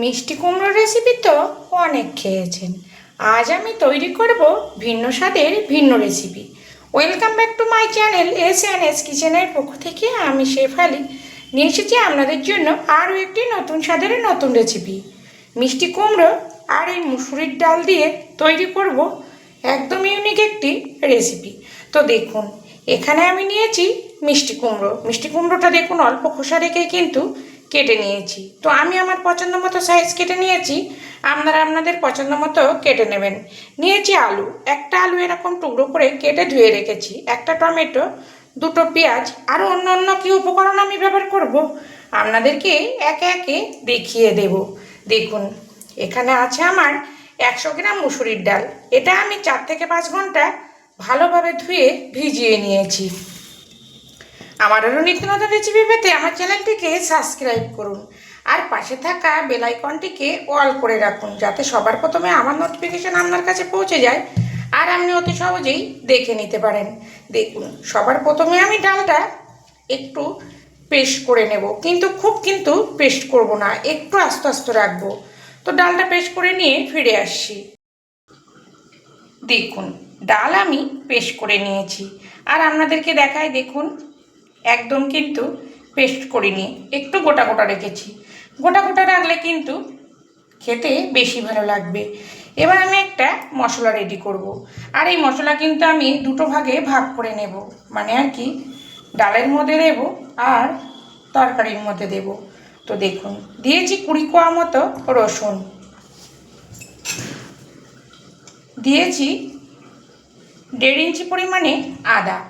মিষ্টি কুমড়ো রেসিপি তো অনেক খেয়েছেন। আজ আমি তৈরি করব ভিন্ন স্বাদের ভিন্ন recipe welcome back to my channel S and S কিচেনের পক্ষ থেকে আমি শেফালি নিয়ে এসেছি আপনাদের জন্য আরও একটি নতুন স্বাদের নতুন রেসিপি মিষ্টি কুমড়ো আর এই মুসুরির ডাল দিয়ে তৈরি করব একদম ইউনিক একটি রেসিপি তো দেখুন, এখানে আমি নিয়েছি মিষ্টি কুমড়ো। মিষ্টি কুমড়োটা দেখুন অল্প খোসা রেখে কিন্তু কেটে নিয়েছি। তো আমি আমার পছন্দ মতো সাইজ কেটে নিয়েছি, আপনারা আপনাদের পছন্দ মতো কেটে নেবেন। নিয়েছি আলু, একটা আলু এরকম টুকরো করে কেটে ধুয়ে রেখেছি, একটা টমেটো, দুটো পেঁয়াজ আরও অন্য অন্য কী উপকরণ আমি ব্যবহার করব? আপনাদেরকে একে একে দেখিয়ে দেব। দেখুন, এখানে আছে আমার একশো গ্রাম মুসুরির ডাল। এটা আমি চার থেকে পাঁচ ঘণ্টা ভালোভাবে ধুয়ে ভিজিয়ে নিয়েছি। আমার আরও নিত্য নতুন রেসিপি পেতে আমার চ্যানেলটিকে সাবস্ক্রাইব করুন। আর পাশে থাকা বেলাইকনটিকে অল করে রাখুন, যাতে সবার প্রথমে আমার নোটিফিকেশন আপনার কাছে পৌঁছে যায় আর আপনি অতি সহজেই দেখে নিতে পারেন। দেখুন, সবার প্রথমে আমি ডালটা একটু পেস্ট করে নেব। কিন্তু, খুব কিন্তু পেস্ট করব না, একটু আস্তে আস্তে রাখব। তো ডালটা পেস্ট করে নিয়ে ফিরে আসছি। দেখুন, ডাল আমি পেস্ট করে নিয়েছি। আর আপনাদেরকে দেখাই, দেখুন একদম কিন্তু পেস্ট করিনি। একটু গোটা গোটা রেখেছি। গোটা গোটা রাখলে কিন্তু খেতে বেশি ভালো লাগবে। এবার আমি একটা মশলা রেডি করব। আর এই মশলা কিন্তু আমি দুটো ভাগে ভাগ করে নেব। মানে আর কি, ডালের মধ্যে দেব আর তরকারির মধ্যে দেব। তো দেখুন, দিয়েছি কুড়ি কোয়া মতো রসুন। দিয়েছি দেড় ইঞ্চি পরিমাণে আদা।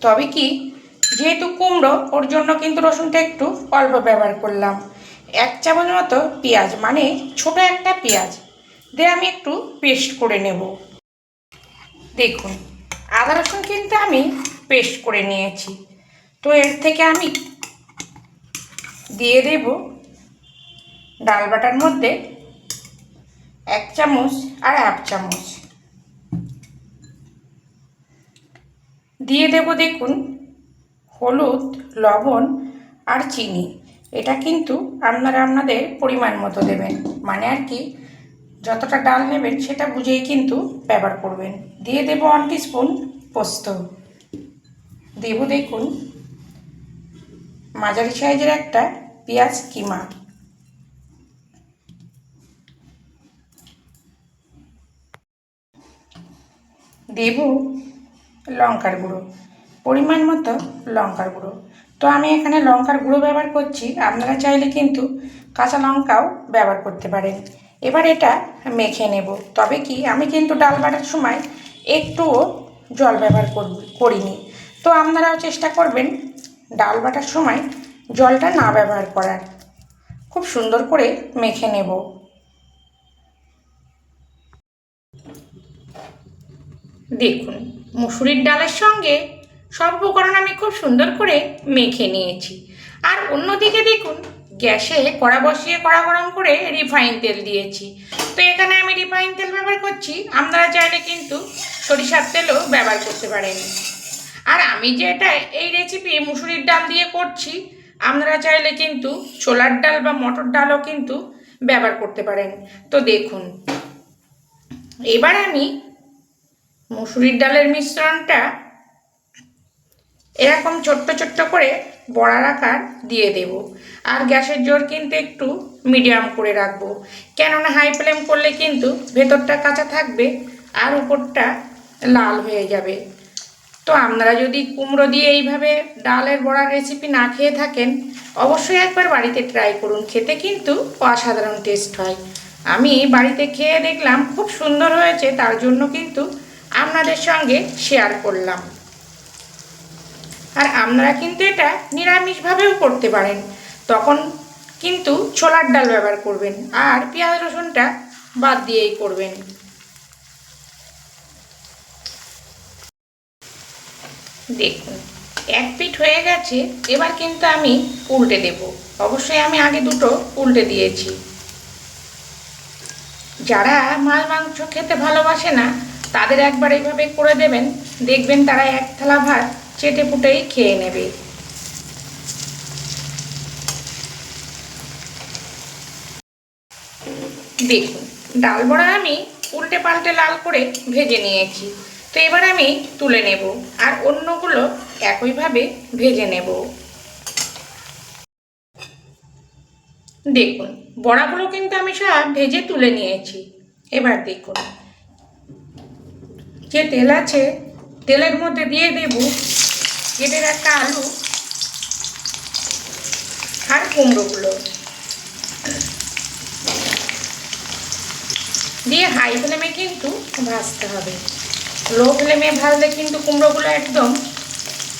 তবে কি যেহেতু কুমড়ো, ওর জন্য কিন্তু রসুনটা একটু অল্প ব্যবহার করলাম। এক চামচ মতো পেঁয়াজ মানে ছোট একটা পেঁয়াজ। দিয়ে আমি একটু পেস্ট করে নেব। দেখুন, আদা রসুন কিন্তু আমি পেস্ট করে নিয়েছি। তো এর থেকে আমি দিয়ে দেব ডাল বাটার মধ্যে এক চামচ আর হাফ চামচ। দিয়ে দেব দেখুন হলুদ, লবণ আর চিনি। এটা কিন্তু আপনারা আপনাদের পরিমাণ মতো দেবেন। মানে আর কি, যতটা ডাল নেবেন সেটা বুঝেই কিন্তু ব্যবহার করবেন। দিয়ে দেব ওয়ান স্পুন পোস্ত। দেব দেখুন, মাঝারি সাইজের একটা পেঁয়াজ কিমা। দেব লঙ্কার গুঁড়ো। পরিমাণ মতো লঙ্কার গুঁড়ো। তো আমি এখানে লঙ্কার গুঁড়ো ব্যবহার করছি। আপনারা চাইলে কিন্তু কাঁচা লঙ্কাও ব্যবহার করতে পারেন। এবার এটা মেখে নেব। তবে কি, আমি কিন্তু ডাল বাটার সময় একটুও জল ব্যবহার করিনি। তো আপনারাও চেষ্টা করবেন ডাল বাটার সময় জলটা না ব্যবহার করার। খুব সুন্দর করে মেখে নেব। দেখুন, মুসুরির ডালের সঙ্গে সব উপকরণ আমি খুব সুন্দর করে মেখে নিয়েছি। আর অন্যদিকে দেখুন, গ্যাসে কড়া বসিয়ে কড়া গরম করে রিফাইন তেল দিয়েছি। তো এখানে আমি রিফাইন তেল ব্যবহার করছি, আপনারা চাইলে কিন্তু সরিষার তেলও ব্যবহার করতে পারেন। আর আমি যে এটা এই রেসিপি মুসুরির ডাল দিয়ে করছি, আপনারা চাইলে কিন্তু ছোলার ডাল বা মটর ডালও কিন্তু ব্যবহার করতে পারেন। তো দেখুন, এবার আমি মুসুরির ডালের মিশ্রণটা এরকম ছোট্ট ছোট্ট করে বড়ার আকার দিয়ে দেব। আর গ্যাসের জোর কিন্তু একটু মিডিয়াম করে রাখব। কেননা হাই ফ্লেম করলে কিন্তু ভেতরটা কাঁচা থাকবে আর উপরটা লাল হয়ে যাবে। তো আপনারা যদি কুমড়ো দিয়ে এইভাবে ডালের বড়ার রেসিপি না খেয়ে থাকেন, অবশ্যই একবার বাড়িতে ট্রাই করুন। খেতে কিন্তু অসাধারণ টেস্ট হয়। আমি বাড়িতে খেয়ে দেখলাম, খুব সুন্দর হয়েছে, তার জন্য কিন্তু আপনাদের সঙ্গে শেয়ার করলাম। আপনারা কিন্তু এটা নিরামিষভাবেও করতে পারেন। তখন কিন্তু ছোলার ডাল ব্যবহার করবেন আর পেঁয়াজ রসুনটা বাদ দিয়েই করবেন। দেখুন, এক পিঠ হয়ে গেছে, এবার কিন্তু আমি উল্টে দেব। অবশ্যই আমি আগে দুটো উল্টে দিয়েছি। যারা মাছ মাংস খেতে ভালোবাসে না, তাদের একবার এইভাবে করে দেবেন। দেখবেন তারা এক থালা ভাত চেটে পুটেই খেয়ে নেবে। দেখুন, ডাল বড়া আমি উল্টে পাল্টে লাল করে ভেজে নিয়েছি। তো এবার আমি তুলে নেব আর অন্যগুলো একইভাবে ভেজে নেব। দেখুন, বড়াগুলো কিন্তু আমি সব ভেজে তুলে নিয়েছি। এবার দেখুন, যে তেল আছে, তেলের মধ্যে দিয়ে দেব কেটে রাখা আলু আর কুমড়োগুলো। দিয়ে হাই ফ্লেমে কিন্তু ভাজতে হবে। লো ফ্লেমে ভাজলে কিন্তু কুমড়োগুলো একদম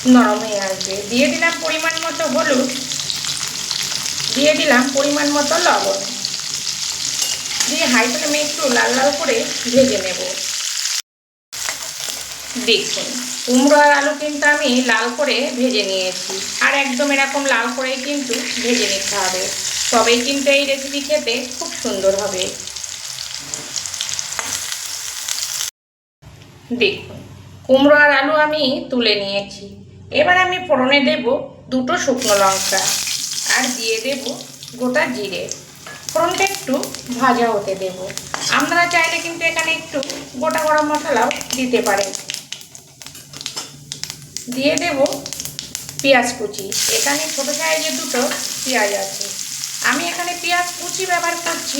নরম হয়ে আসবে। দিয়ে দিলাম পরিমাণ মতো হলুদ। দিয়ে দিলাম পরিমাণ মতো লবণ। দিয়ে হাই ফ্লেমে একটু লাল লাল করে ভেজে নেব। দেখুন। কুমড়ো আর আলু কিন্তু আমি লাল করে ভেজে নিয়েছি। আর একদম এরকম লাল করেই কিন্তু ভেজে নিতে হবে। তবেই কিন্তু এই রেসিপি খেতে খুব সুন্দর হবে। দেখুন কুমড়ো আর আলু আমি তুলে নিয়েছি। এবার আমি ফোড়নে দেব দুটো শুকনো লঙ্কা আর দিয়ে দেব গোটা জিরে। ফোড়নটা একটু ভাজা হতে দেব। আপনারা চাইলে কিন্তু এখানে একটু গোটা গরম মশলাও দিতে পারেন। দিয়ে দেব পেঁয়াজ কুচি। এখানে ছোটো সাইজের দুটো পেঁয়াজ আছে। আমি এখানে পেঁয়াজ কুচি ব্যবহার করছি।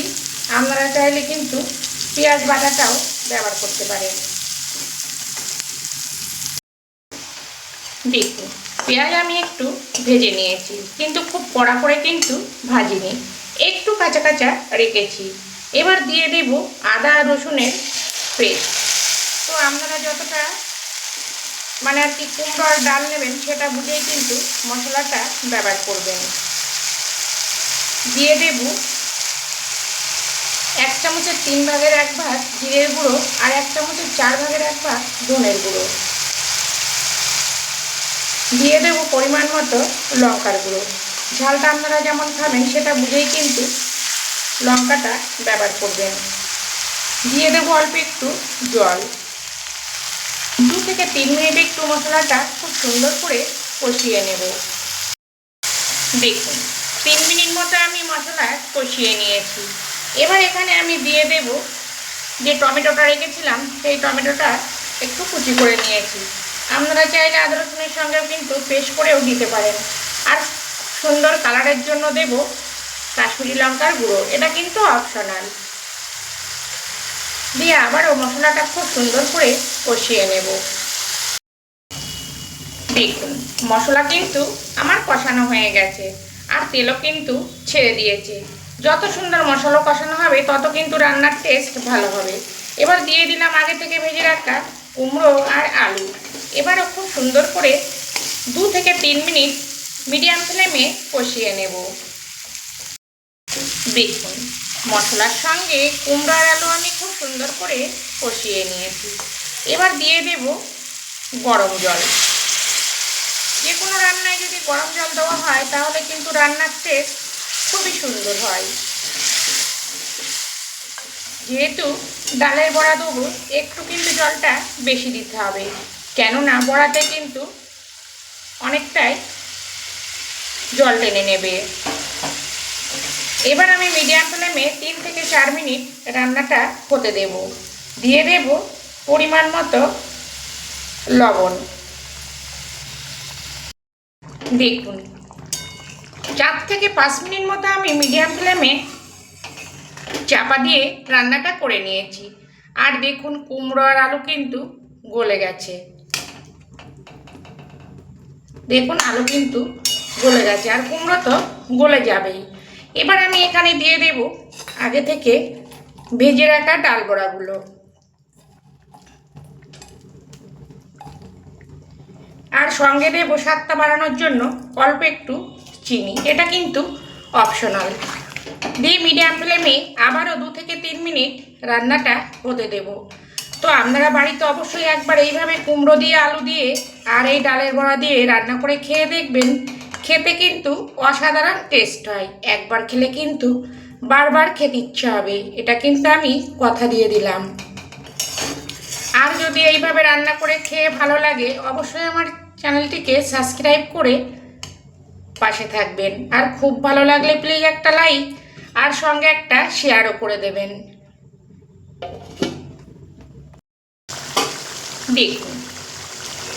আপনারা চাইলে কিন্তু পেঁয়াজ বাটাটাও ব্যবহার করতে পারেন। দেখুন, পেঁয়াজ আমি একটু ভেজে নিয়েছি, কিন্তু খুব কড়া করে কিন্তু ভাজিনি। একটু কাঁচা কাঁচা রেখেছি। এবার দিয়ে দেব আদা রসুনের পেস্ট। তো আপনারা যতটা মানে আর কি কুমড়ো আর ডাল নেবেন, সেটা বুঝেই কিন্তু মশলাটা ব্যবহার করবেন। দিয়ে দেব এক চামচের তিন ভাগের এক ভাগ জিরের গুঁড়ো আর এক চামচের চার ভাগের এক ভাগ ধনের গুঁড়ো। দিয়ে দেবো পরিমাণ মতো লঙ্কার গুঁড়ো। ঝালটা আপনারা যেমন খাবেন, সেটা বুঝেই কিন্তু লঙ্কাটা ব্যবহার করবেন। দিয়ে দেবো অল্প একটু জল। থেকে তিন মিনিট একটু মশলাটা খুব সুন্দর করে কষিয়ে নেব। দেখুন, তিন মিনিট মতো আমি মশলা কষিয়ে নিয়েছি। এবার এখানে আমি দিয়ে দেব যে টমেটোটা রেখেছিলাম, সেই টমেটোটা একটু কুচি করে নিয়েছি। আপনারা চাইলে আদা রসুনের সঙ্গেও কিন্তু পেস্ট করেও দিতে পারেন। আর সুন্দর কালারের জন্য দেব কাশ্মীরি লঙ্কার গুঁড়ো, এটা কিন্তু অপশনাল দিয়ে আবারও মশলাটা খুব সুন্দর করে কষিয়ে নেব। দেখুন মশলা কিন্তু আমার কষানো হয়ে গেছে আর তেলও কিন্তু ছেড়ে দিয়েছে। যত সুন্দর মশলা কষানো হবে, তত কিন্তু রান্নার টেস্ট ভালো হবে। এবার দিয়ে দিলাম আগে থেকে ভেজে রাখা কুমড়ো আর আলু। এবারও খুব সুন্দর করে দু থেকে তিন মিনিট মিডিয়াম ফ্লেমে কষিয়ে নেব। দেখুন, মশলার সঙ্গে কুমড়ো আর আলু আমি খুব সুন্দর করে কষিয়ে নিয়েছি। এবার দিয়ে দেব গরম জল। যে কোনো রান্নায় যদি গরম জল দেওয়া হয়, তাহলে কিন্তু রান্নার টেস্ট খুবই সুন্দর হয়। যেহেতু ডালের বড়া দেবো, একটু কিন্তু জলটা বেশি দিতে হবে। কেননা বড়াতে কিন্তু অনেকটাই জল টেনে নেবে। এবার আমি মিডিয়াম ফ্লেমে তিন থেকে চার মিনিট রান্নাটা হতে দেব। দিয়ে দেব পরিমাণ মতো লবণ। দেখুন। চার থেকে পাঁচ মিনিট মতো আমি মিডিয়াম ফ্লেমে চাপা দিয়ে রান্নাটা করে নিয়েছি। আর দেখুন, কুমড়ো আর আলু কিন্তু গলে গেছে। দেখুন, আলু কিন্তু গলে গেছে আর কুমড়ো তো গলে যাবেই। এবার আমি এখানে দিয়ে দেব আগে থেকে ভেজে রাখা ডাল বড়াগুলো। আর সঙ্গে দেবো স্বাদটা বাড়ানোর জন্য অল্প একটু চিনি। এটা কিন্তু অপশনাল দিয়ে মিডিয়াম ফ্লেমে আবারও দু থেকে তিন মিনিট রান্নাটা হতে দেব। তো আপনারা বাড়িতে অবশ্যই একবার এইভাবে কুমড়ো দিয়ে, আলু দিয়ে আর এই ডালের বড়া দিয়ে রান্না করে খেয়ে দেখবেন, খেতে কিন্তু অসাধারণ টেস্ট হয়। একবার খেলে কিন্তু বারবার খেতে ইচ্ছা হবে। এটা কিন্তু আমি কথা দিয়ে দিলাম। আর যদি এইভাবে রান্না করে খেয়ে ভালো লাগে, অবশ্যই আমার চ্যানেলটিকে সাবস্ক্রাইব করে পাশে থাকবেন। আর খুব ভালো লাগলে প্লিজ একটা লাইক আর সঙ্গে একটা শেয়ারও করে দেবেন। দেখুন,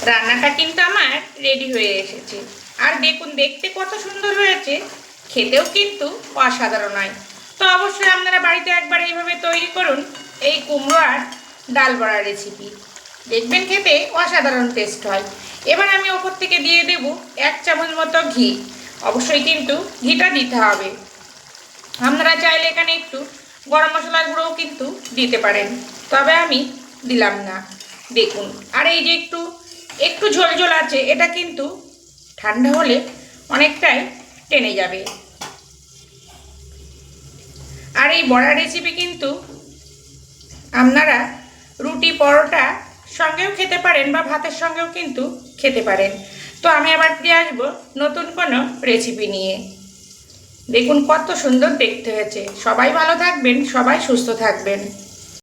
রান্নাটা কিন্তু আমার রেডি হয়ে এসেছে। আর দেখুন, দেখতে কত সুন্দর হয়েছে। খেতেও কিন্তু অসাধারণ হয়। তো অবশ্যই আপনারা বাড়িতে একবার এইভাবে তৈরি করুন এই কুমড়ো আর ডাল বড়া রেসিপি দেখবেন খেতে অসাধারণ টেস্ট হয়। এবার আমি ওপর থেকে দিয়ে দেব এক চামচ মতো ঘি। অবশ্যই কিন্তু ঘিটা দিতে হবে। আপনারা চাইলে এখানে একটু গরম মশলার গুঁড়োও কিন্তু দিতে পারেন। তবে আমি দিলাম না। দেখুন, আর এই যে একটু একটু ঝোল ঝোল আছে, এটা কিন্তু ঠান্ডা হলে অনেকটাই টেনে যাবে। আর এই বড়া রেসিপি কিন্তু আপনারা রুটি, পরোটা সঙ্গেও খেতে পারেন বা ভাতের সঙ্গেও কিন্তু খেতে পারেন। তো আমি আবার ফিরে আসব নতুন কোনো রেসিপি নিয়ে। দেখুন কত সুন্দর দেখতে হয়েছে। সবাই ভালো থাকবেন, সবাই সুস্থ থাকবেন।